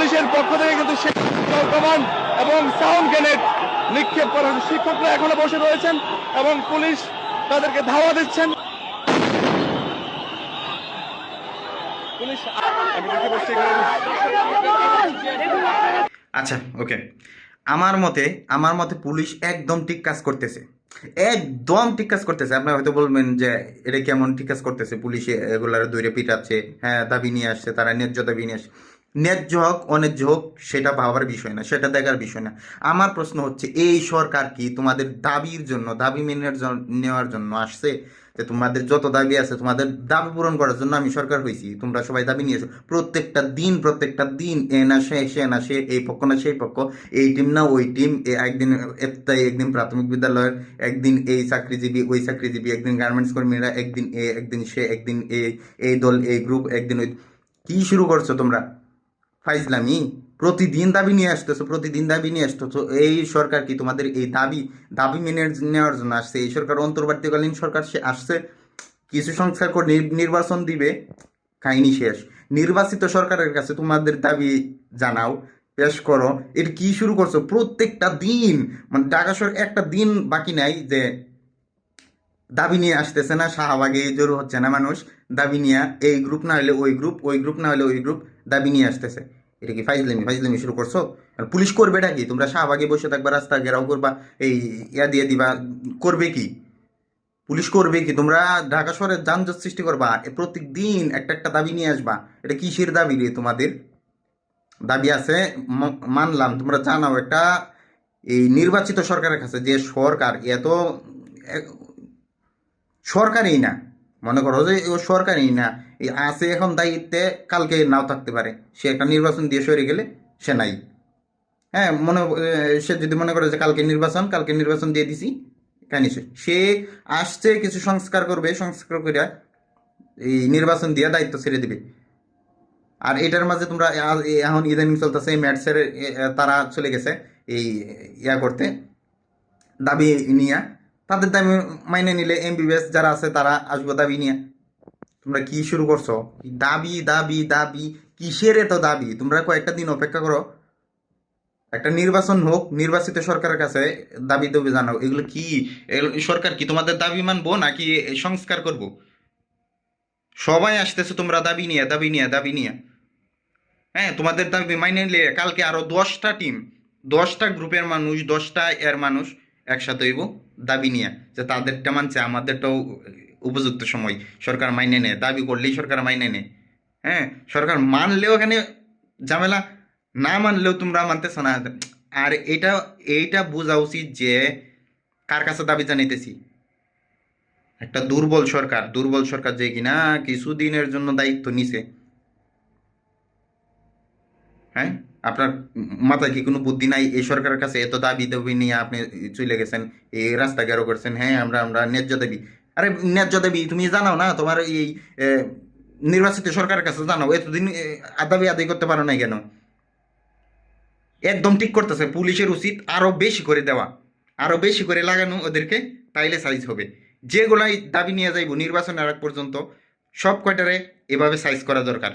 পুলিশের পক্ষ থেকে কিন্তু কমান্ড এবং সাউন্ড গ্রেনেড নিক্ষেপ করা হয়েছে শিক্ষকরা এখনও বসে রয়েছেন এবং পুলিশ তাদেরকে ধাওয়া দিচ্ছেন। আচ্ছা ওকে। আমার মতে আমার মতে পুলিশ একদম ঠিক কাজ করতেছে। একদম ঠিক কাজ করতেছে। আপনারা হয়তো বলবেন যে, এটা কেমন ঠিক কাজ করতেছে? পুলিশে এগুলার দৈরে পিটাচ্ছে। হ্যাঁ দাবি নিয়ে আসছে, তারা ন্যায্য দাবি নিয়ে আসছে। ন্যায্য হোক, অন্যায্য হোক, সেটা ভাবার বিষয় না, সেটা দেখার বিষয় না। আমার প্রশ্ন হচ্ছে, এই সরকার কি তোমাদের দাবির জন্য, দাবি মেনে নেওয়ার জন্য আসছে? যে তোমাদের যত দাবি আছে, তোমাদের দাবি পূরণ করার জন্য আমি সরকার হয়েছি তোমরা সবাই দাবি নিয়েছো। প্রত্যেকটা দিন প্রত্যেকটা দিন, এ না সে সে না সে, এই পক্ষ না সেই পক্ষ, এই টিম না ওই টিম একদিন এফতাই, একদিন প্রাথমিক বিদ্যালয়ের, একদিন এই চাকরিজীবী, ওই চাকরিজীবী, একদিন গার্মেন্টস কর্মীরা, একদিন এ, একদিন সে, একদিন এই এই দল, এই গ্রুপ, একদিন ওই কি শুরু করছ তোমরা? ফাইজলামি প্রতিদিন দাবি নিয়ে আসতেছো, প্রতিদিন দাবি নিয়ে আসতেছো। এই সরকার কি তোমাদের এই দাবি দাবি মেনে নেওয়ার জন্য আসছে? এই সরকার অন্তর্বর্তীকালীন সরকার সে আসছে? কিছু সংস্কার করে নির- নির্বাচন দিবে, কাহিনী শেষ। নির্বাচিত সরকারের কাছে তোমাদের দাবি জানাও, পেশ করো। এটা কি শুরু করছ? প্রত্যেকটা দিন মানে ঢাকা শহর একটা দিন বাকি নাই যে দাবি নিয়ে আসতেছে না, শাহবাগে জড়ো হচ্ছে না মানুষ। দাবি নিয়ে এই গ্রুপ না হলে ওই গ্রুপ ওই গ্রুপ না হলে ওই গ্রুপ দাবি নিয়ে আসতেছে। এটা কি ফাইজলামি? ফাইজলামি শুরু করছ? পুলিশ করবে এটা কি তোমরা শাহবাগে বসে থাকবা, রাস্তা ঘেরাও করবা, এই ইয়া দিয়ে দিবা, করবে কি? পুলিশ করবে কি? তোমরা ঢাকা শহরে যানজট সৃষ্টি করবা প্রত্যেক দিন একটা একটা দাবি নিয়ে আসবা। এটা কিসের দাবি রে তোমাদের? দাবি আছে মানলাম, তোমরা জানাও একটা, এই নির্বাচিত সরকারের কাছে যে সরকার এত সরকারই না। মনে করো যে ও সরকারই না। এই আছে এখন দায়িত্বে, কালকে নাও থাকতে পারে। সে একটা নির্বাচন দিয়ে সরে গেলে সে নাই। হ্যাঁ মনে সে যদি মনে করে যে কালকে নির্বাচন কালকে নির্বাচন দিয়ে দিছি, কেন সে আসছে, কিছু সংস্কার করবে, সংস্কার করে এই নির্বাচন দিয়ে দায়িত্ব ছেড়ে দিবে। আর এটার মাঝে তোমরা এখন ইদানিং চলতেছে ম্যাটসের তারা চলে গেছে, এই ইয়া করতে, দাবি নিয়ে। তাদের দাবি মাইনে নিলে এমবিবিএস যারা আছে, তারা আসব দাবি নিয়ে। তোমরা কি শুরু করছ? দাবি দাবি দাবি? কিসের এত দাবি? তোমরা কয়েকটা দিন অপেক্ষা করো। একটা নির্বাচন হোক, নির্বাচিত সরকারের কাছে দাবি দাবি জানাও। এগুলো কি? সরকার কি তোমাদের দাবি মানবো নাকি সংস্কার করব? সবাই আসতেছে তোমরা দাবি নিয়ে দাবি নিয়ে দাবি নিয়ে। হ্যাঁ তোমাদের দাবি মাইনে নিলে কালকে আরও দশটা টিম দশটা গ্রুপের মানুষ, দশটা এর মানুষ একসাথে হইব, দাবি নিয়ে, যে তাদেরটা মানছে, আমাদেরটাও উপযুক্ত সময় সরকার মাইনে নেয়, দাবি করলেই সরকার মাইনে নেয়। হ্যাঁ সরকার মানলেও এখানে ঝামেলা, না মানলেও তোমরা মানতেছো না। আর এটা, এইটা বোঝা উচিত যে কার কাছে দাবি জানাইতেছি? একটা দুর্বল সরকার দুর্বল সরকার যে কিনা কিছুদিনের জন্য দায়িত্ব নিছে। হ্যাঁ? আপনার মাথায় কি কোনো বুদ্ধি নাই? এই সরকারের কাছে এত দাবি দাবি নিয়ে আপনি চলে গেছেন এই রাস্তা গেরো করছেন হ্যাঁ আমরা আমরা ন্যায্য দাবি। আরে ন্যায্য দাবি তুমি জানাও না তোমার এই নির্বাচিত সরকারের কাছে জানাও এতদিন এ, দাবি আদায় করতে পারো না কেন? একদম ঠিক করতেছে পুলিশের উচিত আরও বেশি করে দেওয়া আরও বেশি করে লাগানো ওদেরকে তাইলে সাইজ হবে। যেগুলাই দাবি নিয়ে যাইব নির্বাচনের আগ পর্যন্ত সব কয়টারে এভাবে সাইজ করা দরকার।